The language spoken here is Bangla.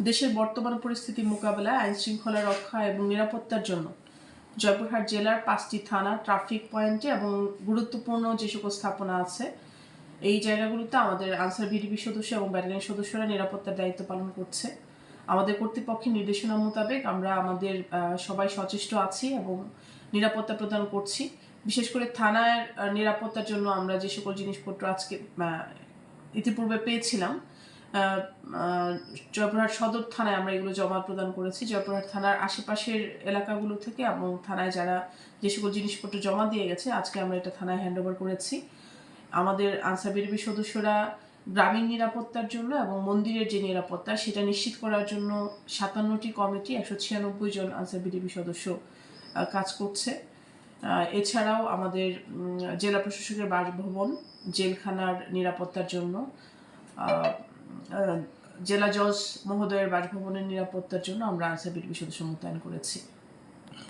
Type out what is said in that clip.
দেশের বর্তমান পরিস্থিতি মোকাবেলায় আইন শৃঙ্খলা রক্ষা এবং নিরাপত্তার জন্য। জয়পুরহাট জেলার পাঁচটি থানা, ট্রাফিক পয়েন্টে এবং গুরুত্বপূর্ণ যে সকল স্থাপনা আছে, এই জায়গাগুলোতে আমাদের আনসার ভিডিপি সদস্য এবং ব্যাটালিয়ন সদস্যরা নিরাপত্তার দায়িত্ব পালন করছে। আমাদের কর্তৃপক্ষের নির্দেশনা মোতাবেক আমরা আমাদের সবাই সচেষ্ট আছি এবং নিরাপত্তা প্রদান করছি। বিশেষ করে থানার নিরাপত্তার জন্য আমরা যে সকল জিনিসপত্র আজকে ইতিপূর্বে পেয়েছিলাম জয়পুরহাট সদর থানায় আমরা এগুলো জমা প্রদান করেছি। জয়পুরহাট থানার আশেপাশের এলাকাগুলো থেকে এবং থানায় যারা যে সকল জিনিসপত্র জমা দিয়ে গেছে, আজকে আমরা এটা থানায় হ্যান্ড ওভার করেছি। আমাদের আনসার বিডিবি সদস্যরা গ্রামীণ নিরাপত্তার জন্য এবং মন্দিরের যে নিরাপত্তা, সেটা নিশ্চিত করার জন্য সাতান্নটি কমিটি, একশো ছিয়ানব্বই জন আনসার বিডিবি সদস্য কাজ করছে। এছাড়াও আমাদের জেলা প্রশাসকের বাসভবন, জেলখানার নিরাপত্তার জন্য জেলা জজ মহোদয়ের বাসভবনের নিরাপত্তার জন্য আমরা আনসার বিডিবি সদস্য মোতায়েন করেছি।